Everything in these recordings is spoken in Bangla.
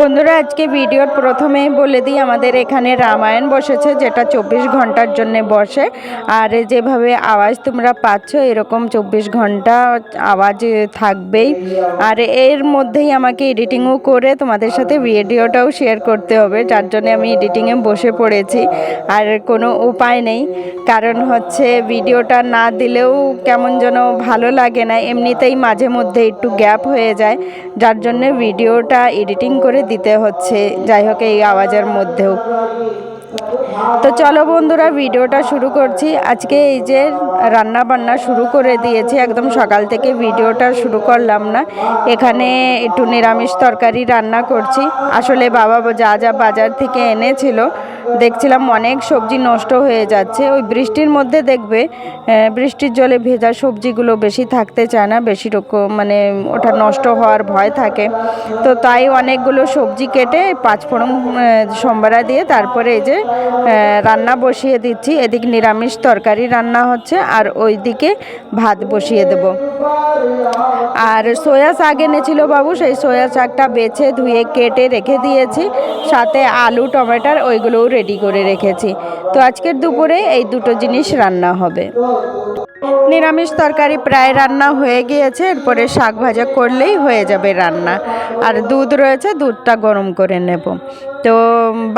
বন্ধুরা, আজকে ভিডিওর প্রথমেই বলে দিই, আমাদের এখানে রামায়ণ বসেছে, যেটা চব্বিশ ঘণ্টার জন্য বসে। আর যেভাবে আওয়াজ তোমরা পাচ্ছ, এরকম চব্বিশ ঘণ্টা আওয়াজ থাকবেই। আর এর মধ্যেই আমাকে এডিটিংও করে তোমাদের সাথে ভিডিওটাও শেয়ার করতে হবে, যার জন্য আমি এডিটিংয়ে বসে পড়েছি। আর কোনো উপায় নেই, কারণ হচ্ছে ভিডিওটা না দিলেও কেমন যেন ভালো লাগে না, এমনিতেই মাঝে মধ্যে একটু গ্যাপ হয়ে যায়, যার জন্য ভিডিওটা এডিটিং করে দিতে হচ্ছে। যাই হোক এই আওয়াজের মধ্যেও। তো চলো বন্ধুরা, ভিডিওটা শুরু করছি। আজকে এই যে রান্না বান্না শুরু করে দিয়েছি, একদম সকাল থেকে ভিডিওটা শুরু করলাম না। এখানে একটু নিরামিষ তরকারি রান্না করছি। আসলে বাবা যা যা বাজার থেকে এনেছিল, দেখছিলাম অনেক সবজি নষ্ট হয়ে যাচ্ছে। ওই বৃষ্টির মধ্যে দেখবে বৃষ্টির জলে ভেজা সবজিগুলো বেশি থাকতে চায় না, বেশি রকম মানে ওটা নষ্ট হওয়ার ভয় থাকে। তো তাই অনেকগুলো সবজি কেটে পাঁচফোড়ন সম্বারা দিয়ে তারপরে এই যে রান্না বসিয়ে দিচ্ছি। এদিক নিরামিষ তরকারি রান্না হচ্ছে আর ওইদিকে ভাত বসিয়ে দেব। আর সয়া শাক এনেছিল বাবু, সেই সয়া শাকটা বেছে ধুয়ে কেটে রেখে দিয়েছি। সাথে আলু, টমেটার ওইগুলোও রেডি করে রেখেছি। তো আজকের দুপুরে এই দুটো জিনিস রান্না হবে। নিরামিষ তরকারি প্রায় রান্না হয়ে গিয়েছে, এরপরে শাক ভাজা করলেই হয়ে যাবে রান্না। আর দুধ রয়েছে, দুধটা গরম করে নেব। তো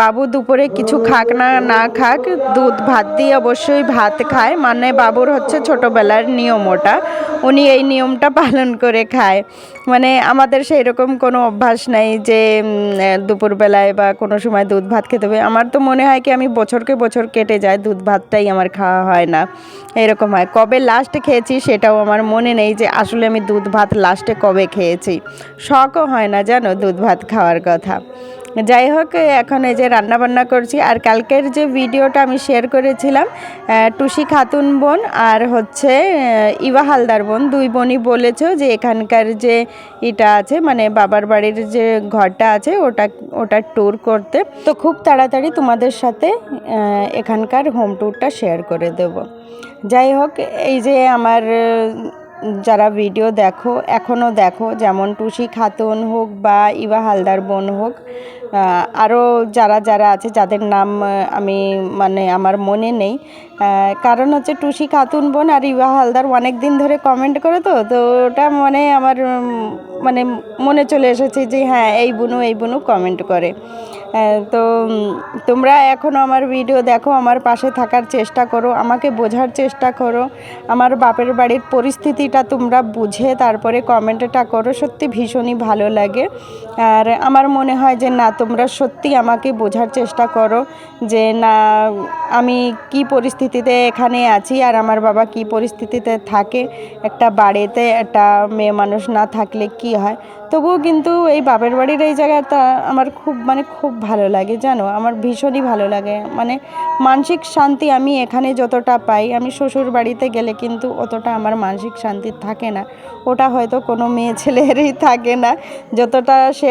বাবু দুপুরে কিছু খাক না না খাক, দুধ ভাত দিয়ে অবশ্যই ভাত খায়। মানে বাবুর হচ্ছে ছোটোবেলার নিয়ম ওটা। উনি এই নিয়মটা পালন করে খায়। মানে আমাদের সেই রকম কোনো অভ্যাস নাই যে দুপুরবেলায় বা কোনো সময় দুধ ভাত খেতে হবে আমার তো মনে হয় কি আমি বছরকে বছর কেটে যায়, দুধ ভাতটাই আমার খাওয়া হয় না। এরকম হয়। কবে লাস্টে খেয়েছি সেটাও আমার মনে নেই যে, আসলে আমি দুধ ভাত লাস্টে কবে খেয়েছি। শখও হয় না জানো দুধ ভাত খাওয়ার কথা। যাই হোক, এখন এই যে রান্না বান্না করছি, আর কালকের যে ভিডিওটা আমি শেয়ার করেছিলাম টুসি খাতুন বোন আর হচ্ছে ইভা হালদার বোন, দুই বোনই বলেছ যে এখানকার যে এটা আছে মানে বাবার বাড়ির যে ঘরটা আছে, ওটা ওটা ট্যুর করতে। তো খুব তাড়াতাড়ি তোমাদের সাথে এখানকার হোম ট্যুরটা শেয়ার করে দেব। যাই হোক, এই যে আমার যারা ভিডিও দেখো এখনও দেখো, যেমন টুসি খাতুন হোক বা ইবা হালদার বোন হোক আরও যারা যারা আছে, যাদের নাম আমি মানে আমার মনে নেই কারণ হচ্ছে টুসি খাতুন বোন আর ইভা হালদার অনেক দিন ধরে কমেন্ট করে তো তো ওটা মানে আমার মানে মনে চলে এসেছে যে হ্যাঁ এই বুনু এই বুনু কমেন্ট করে। তো তোমরা এখনও আমার ভিডিও দেখো, আমার পাশে থাকার চেষ্টা করো, আমাকে বোঝার চেষ্টা করো, আমার বাপের বাড়ির পরিস্থিতিটা তোমরা বুঝে তারপরে কমেন্টটা করো, সত্যি ভীষণই ভালো লাগে। আর আমার মনে হয় যে না, তোমরা সত্যি আমাকে বোঝার চেষ্টা করো যে না, আমি কি পরিস্থিতিতে এখানে আছি আর আমার বাবা কি পরিস্থিতিতে থাকে, একটা বাড়িতে একটা মেয়ে মানুষ না থাকলে কি হয়? তবুও কিন্তু এই বাপের বাড়ির এই জায়গাটা আমার খুব মানে খুব ভালো লাগে, জানো? আমার ভীষণই ভালো লাগে। মানে মানসিক শান্তি আমি এখানে যতটা পাই, আমি শ্বশুর বাড়িতে গেলে কিন্তু অতটা আমার মানসিক শান্তি থাকে না। ওটা হয়তো কোনো মেয়ে ছেলেরই থাকে না। যতটা সে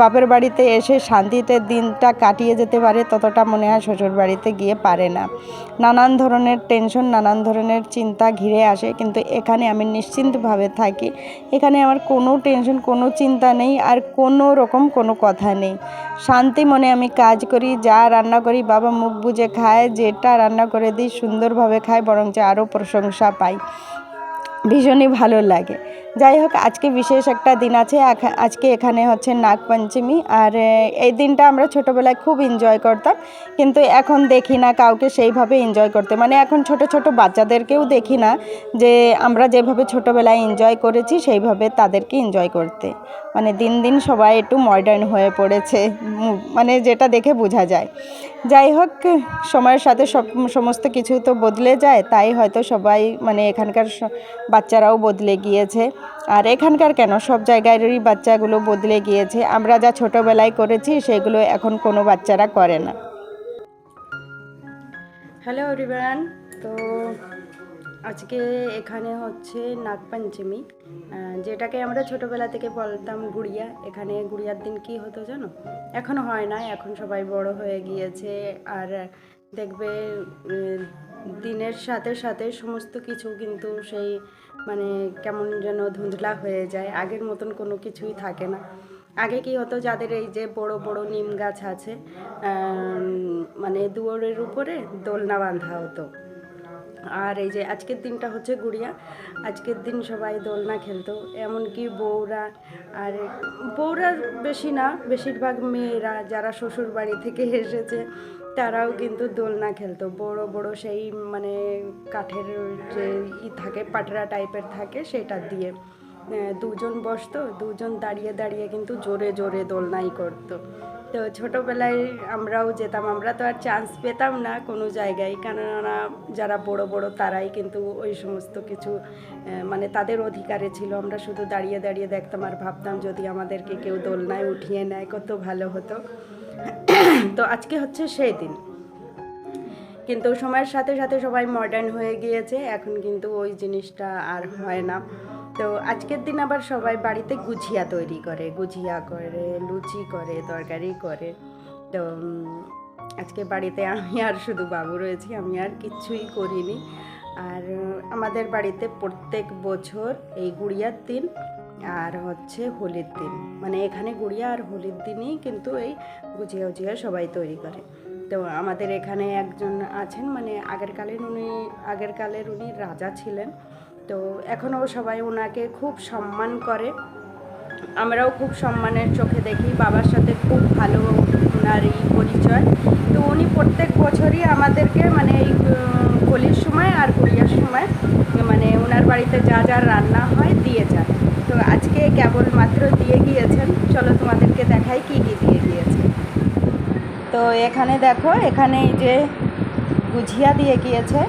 বাপের বাড়িতে এসে শান্তিতে দিনটা কাটিয়ে যেতে পারে, ততটা মনে হয় শ্বশুর বাড়িতে গিয়ে পারে না। নানান ধরনের টেনশন নানান ধরনের চিন্তা ঘিরে আসে, কিন্তু এখানে আমি নিশ্চিন্তভাবে থাকি। এখানে আমার কোনো টেনশন কোনো চিন্তা নেই আর কোনো রকম কোনো কথা নেই। শান্তি মনে আমি কাজ করি, যা রান্না করি বাবা মুখ বুজে খায়, যেটা রান্না করে দিই সুন্দরভাবে খায়, বরঞ্চ আরও প্রশংসা পাই। ভীষণই ভালো লাগে। যাই হোক আজকে বিশেষ একটা দিন আছে। আজকে এখানে হচ্ছে নাগপঞ্চমী। আর এই দিনটা আমরা ছোটোবেলায় খুব এনজয় করতাম। কিন্তু এখন দেখি না কাউকে সেইভাবে এনজয় করতে। মানে এখন ছোট ছোট বাচ্চাদেরকেও দেখি না যে আমরা যেভাবে ছোটোবেলায় এনজয় করেছি, সেইভাবে তাদেরকে এনজয় করতে। মানে দিন দিন সবাই একটু মডার্ন হয়ে পড়েছে। মানে যেটা দেখে বোঝা যায়। যাই হোক সময়ের সাথে সব, সমস্ত কিছু তো বদলে যায়। তাই হয়তো সবাই মানে এখানকার বাচ্চারাও বদলে গিয়েছে। আর এখানকার কেন? সব জায়গারই বাচ্চাগুলো বদলে গিয়েছে। আমরা যা ছোটোবেলায় করেছি, সেগুলো এখন কোনো বাচ্চারা করে না। হ্যালো এভরিওয়ান তো আজকে এখানে হচ্ছে নাগপঞ্চমী। যেটাকে আমরা ছোটোবেলা থেকে বলতাম গুড়িয়া। এখানে গুড়িয়ার দিন কি হতো জানো? এখন হয় না, এখন সবাই বড় হয়ে গিয়েছে। আর দেখবে দিনের সাথে সাথে সমস্ত কিছু কিন্তু সেই মানে কেমন যেন ধুঁধলা হয়ে যায়, আগের মতন কোনো কিছুই থাকে না। আগে কি হতো, যাদের এই যে বড় বড় নিম গাছ আছে মানে দুয়ারের উপরে দোলনা বাঁধা হতো। আর এই যে আজকের দিনটা হচ্ছে গুড়িয়া, আজকের দিন সবাই দোলনা খেলতো। এমনকি বউরা, আর বউরা বেশি না, বেশিরভাগ মেয়েরা যারা শ্বশুর বাড়ি থেকে এসেছে তারাও কিন্তু দোলনা খেলতো। বড় বড় সেই মানে কাঠের যে ই থাকে, পাটরা টাইপের থাকে, সেটা দিয়ে। দুজন বসতো, দুজন দাঁড়িয়ে দাঁড়িয়ে কিন্তু জোরে জোরে দোলনাই করতো। তো ছোটোবেলায় আমরাও যেতাম। আমরা তো আর চান্স পেতাম না কোনো জায়গায়। কেননা যারা বড় বড় তারাই কিন্তু ওই সমস্ত কিছু মানে তাদের অধিকারে ছিল। আমরা শুধু দাঁড়িয়ে দাঁড়িয়ে দেখতাম আর ভাবতাম যদি আমাদেরকে কেউ দোলনায় উঠিয়ে নেয়, কত ভালো হতো। তো আজকে হচ্ছে সেই দিন। কিন্তু সময়ের সাথে সাথে সবাই মডার্ন হয়ে গিয়েছে, এখন কিন্তু ওই জিনিসটা আর হয় না। তো আজকের দিন আবার সবাই বাড়িতে গুছিয়া তৈরি করে, গুজিয়া করে, লুচি করে, তরকারি করে। তো আজকে বাড়িতে আমি আর শুধু বাবু রয়েছি, আমি আর কিচ্ছুই করিনি। আর আমাদের বাড়িতে প্রত্যেক বছর এই গুড়িয়ার দিন আর হচ্ছে হোলির দিন। মানে এখানে গুড়িয়া আর হোলির দিনই কিন্তু এই গুজিয়া উজিয়া সবাই তৈরি করে। তো আমাদের এখানে একজন আছেন মানে আগের কালের উনি, আগের কালের উনি রাজা ছিলেন। তো এখনও সবাই ওনাকে খুব সম্মান করে। আমরাও খুব সম্মানের চোখে দেখি, বাবার সাথে খুব ভালো ওনার এই পরিচয়। তো উনি প্রত্যেক বছরই আমাদেরকে মানে এই হোলির সময় আর গুড়িয়ার সময় মানে ওনার বাড়িতে যা যা রান্না হয় দিয়ে যান। তো আজকে কেবলমাত্র দিয়ে গিয়েছেন। চলো তোমাদেরকে দেখাই কি কি দিয়ে গিয়েছে। তো এখানে দেখো, এখানে এই যে গুঝিয়া দিয়ে গিয়েছে।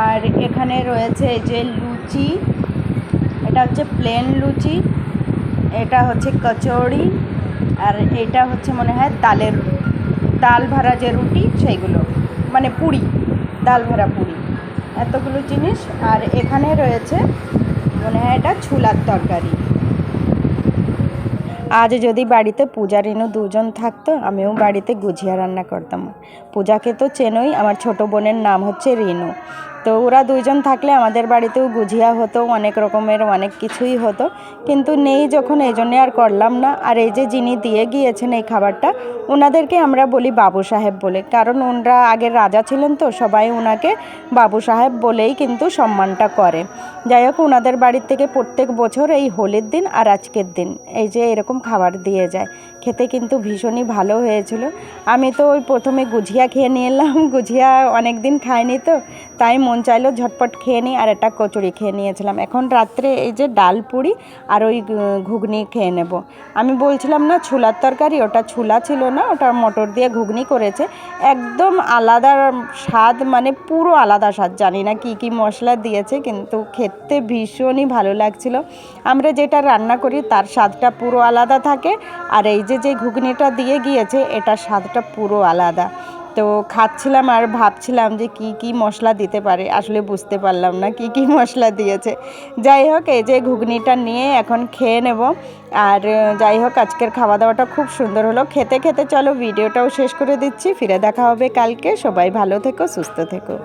আর এখানে রয়েছে এই যে লুচি। এটা হচ্ছে প্লেন লুচি, এটা হচ্ছে কচৌড়ি, আর এটা হচ্ছে মনে হয় তালের তাল ভরা যে রুটি, সেইগুলো। মানে পুরি, ডাল ভরা পুরি, এতগুলো জিনিস। আর এখানে রয়েছে, মনে হয় এটা ছোলার তরকারি। আজ যদি বাড়িতে পূজা রেনু দুজন থাকতো, আমিও বাড়িতে গুজিয়া রান্না করতাম। পূজাকে তো চেনই, আমার ছোট বোনের নাম হচ্ছে রিনু তো ওরা দুইজন থাকলে আমাদের বাড়িতেও গুজিয়া হতো, অনেক রকমের অনেক কিছুই হতো। কিন্তু নেই যখন, এই জন্যে আর করলাম না। আর এই যে যিনি দিয়ে গিয়েছেন এই খাবারটা ওনাদেরকে আমরা বলি বাবু সাহেব বলে। কারণ ওনারা আগের রাজা ছিলেন তো, সবাই ওনাকে বাবু সাহেব বলেই কিন্তু সম্মানটা করে। যাই হোক ওনাদের বাড়ির থেকে প্রত্যেক বছর এই হোলির দিন আর আজকের দিন, এই যে এরকম খাবার দিয়ে যায়। খেতে কিন্তু ভীষণই ভালো হয়েছিল। আমি তো ওই প্রথমে গুজিয়া খেয়ে নিয়ে এলাম, গুজিয়া অনেক দিন খাইনি তো, তাই মন চাইলো ঝটপট খেয়ে নিই আর একটা কচুরি খেয়ে নিয়েছিলাম। এখন রাত্রে এই যে ডাল পুরি আর ওই ঘুগনি খেয়ে নেব। আমি বলছিলাম না ছোলার তরকারি, ওটা ছোলা ছিল না, ওটা মটর দিয়ে ঘুগনি করেছে। একদম আলাদা স্বাদ মানে পুরো আলাদা স্বাদ, জানি না কি কি মশলা দিয়েছে, কিন্তু খেতে ভীষণই ভালো লাগছিল। আমরা যেটা রান্না করি তার স্বাদটা পুরো আলাদা থাকে আর এই যে যে ঘুগনিটা দিয়ে গিয়েছে, এটা স্বাদটা পুরো আলাদা। তো খাচ্ছিলাম আর ভাবছিলাম যে, কি কি মশলা দিতে পারে? আসলে বুঝতে পারলাম না কি কি মশলা দিয়েছে। যাই হোক, এই যে ঘুগনিটা নিয়ে এখন খেয়ে নেব। আর যাই হোক, আজকের খাওয়া দাওয়াটা খুব সুন্দর হলো। খেতে খেতে চলো, ভিডিওটাও শেষ করে দিচ্ছি। ফিরে দেখা হবে কালকে। সবাই ভালো থেকো, সুস্থ থেকো।